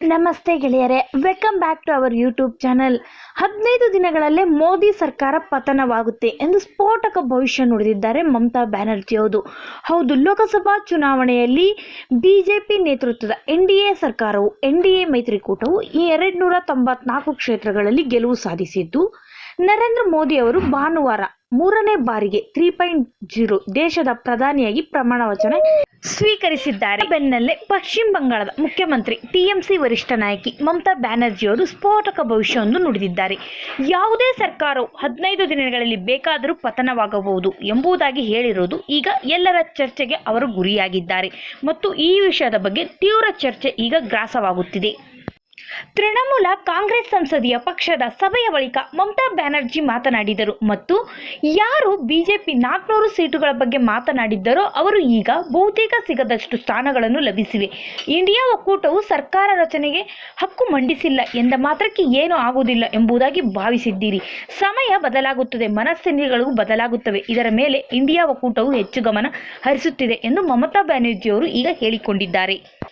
ನಮಸ್ತೆ ಗೆಳೆಯರೆ welcome back to our YouTube channel ಹದಿನೈದು ದಿನಗಳಲ್ಲೇ ಮೋದಿ ಸರ್ಕಾರ ಪತನವಾಗುತ್ತೆ ಎಂದು ಸ್ಫೋಟಕ ಭವಿಷ್ಯ ನುಡಿದಿದ್ದಾರೆ ಮಮತಾ ಬ್ಯಾನರ್ಜಿ ಅವರು ಹೌದು, ಲೋಕಸಭಾ ಚುನಾವಣೆಯಲ್ಲಿ ಬಿಜೆಪಿ ನೇತೃತ್ವದ ಎನ್ ಡಿ ಎ ಸರ್ಕಾರವು, ಎನ್ ಡಿ ಎ ಮೈತ್ರಿಕೂಟವು ಈ ಎರಡು ನೂರ ತೊಂಬತ್ನಾಲ್ಕು ಕ್ಷೇತ್ರಗಳಲ್ಲಿ ಗೆಲುವು ಸಾಧಿಸಿದ್ದು, ನರೇಂದ್ರ ಮೋದಿ ಅವರು ಭಾನುವಾರ ಮೂರನೇ ಬಾರಿಗೆ ತ್ರೀ ಪಾಯಿಂಟ್ ಜೀರೋ ದೇಶದ ಪ್ರಧಾನಿಯಾಗಿ ಪ್ರಮಾಣ ವಚನ ಸ್ವೀಕರಿಸಿದ್ದಾರೆ. ಬೆನ್ನಲ್ಲೇ ಪಶ್ಚಿಮ ಬಂಗಾಳದ ಮುಖ್ಯಮಂತ್ರಿ, ಟಿಎಂಸಿ ವರಿಷ್ಠ ನಾಯಕಿ ಮಮತಾ ಬ್ಯಾನರ್ಜಿ ಅವರು ಸ್ಫೋಟಕ ಭವಿಷ್ಯವನ್ನು ನುಡಿದಿದ್ದಾರೆ. ಯಾವುದೇ ಸರ್ಕಾರವು ಹದಿನೈದು ದಿನಗಳಲ್ಲಿ ಬೇಕಾದರೂ ಪತನವಾಗಬಹುದು ಎಂಬುದಾಗಿ ಹೇಳಿರುವುದು ಈಗ ಎಲ್ಲರ ಚರ್ಚೆಗೆ ಅವರು ಗುರಿಯಾಗಿದ್ದಾರೆ. ಮತ್ತು ಈ ವಿಷಯದ ಬಗ್ಗೆ ತೀವ್ರ ಚರ್ಚೆ ಈಗ ಗ್ರಾಸವಾಗುತ್ತಿದೆ. ತೃಣಮೂಲ ಕಾಂಗ್ರೆಸ್ ಸಂಸದೀಯ ಪಕ್ಷದ ಸಭೆಯ ಬಳಿಕ ಮಮತಾ ಬ್ಯಾನರ್ಜಿ ಮಾತನಾಡಿದರು. ಮತ್ತು ಯಾರು ಬಿಜೆಪಿ ನಾಲ್ಕುನೂರು ಸೀಟುಗಳ ಬಗ್ಗೆ ಮಾತನಾಡಿದ್ದರೋ ಅವರು ಈಗ ಬಹುತೇಕ ಸಿಗದಷ್ಟು ಸ್ಥಾನಗಳನ್ನು ಲಭಿಸಿವೆ. ಇಂಡಿಯಾ ಒಕ್ಕೂಟವು ಸರ್ಕಾರ ರಚನೆಗೆ ಹಕ್ಕು ಮಂಡಿಸಿಲ್ಲ ಎಂದ ಮಾತ್ರಕ್ಕೆ ಏನೂ ಆಗುವುದಿಲ್ಲ ಎಂಬುದಾಗಿ ಭಾವಿಸಿದ್ದೀರಿ. ಸಮಯ ಬದಲಾಗುತ್ತದೆ, ಮನಸ್ಥಿತಿಗಳು ಬದಲಾಗುತ್ತವೆ. ಇದರ ಮೇಲೆ ಇಂಡಿಯಾ ಒಕ್ಕೂಟವು ಹೆಚ್ಚು ಗಮನ ಹರಿಸುತ್ತಿದೆ ಎಂದು ಮಮತಾ ಬ್ಯಾನರ್ಜಿಯವರು ಈಗ ಹೇಳಿಕೊಂಡಿದ್ದಾರೆ.